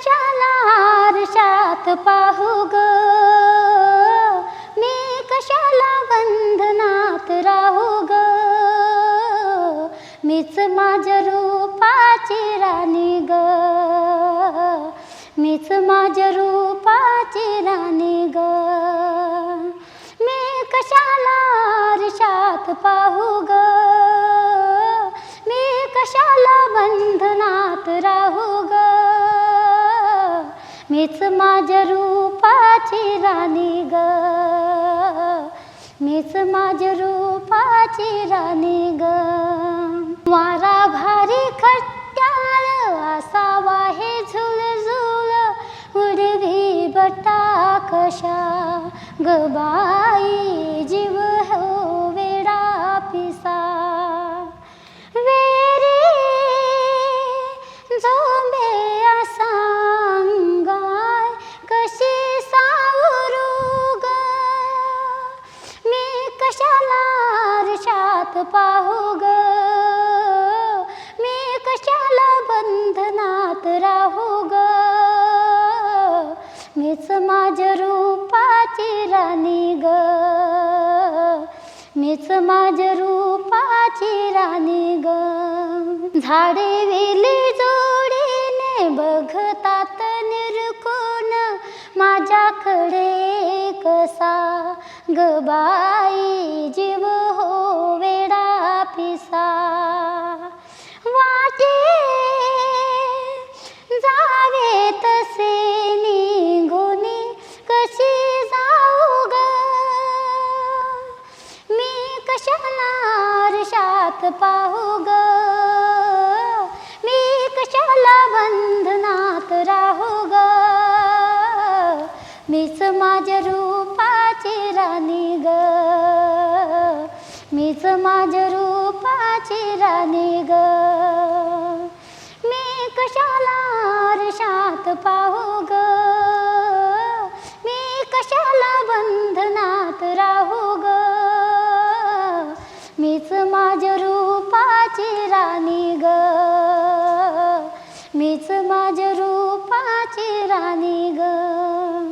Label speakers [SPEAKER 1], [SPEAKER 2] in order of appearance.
[SPEAKER 1] कशाला आरशात पाहू ग? मी कशाला बंधनात राहू ग? मीच माझ्या रूपाची राणी ग. मीच माझ्या रूपाची राणी ग. मी कशाला आरशात पाहू ग? मी कशाला बंधना मीच माझ्या रूपाची राणी ग. मीच माझ्या रूपाची राणी ग. वारा भारी खट्ट्याळ असावा हे झुल उडवी बटा कशा ग बाई पाहू ग. मी कशाला बंधनात राहू ग? मीच माझ्या रूपाची राणी ग. मीच माझ्या रूपाची राणी ग. झाडे वेली जोडीने बघतात निरखून. माझ्याकडे कसा ग बाई जीव? आरशात पाहू ग. मी कशाला बंधनात राहू ग? मीच माझ्या रूपाची राणी ग. मीच माझ्या रूपाची राणी ग. रूपाची राणी ग. मीच माझ्या रूपाची राणी ग.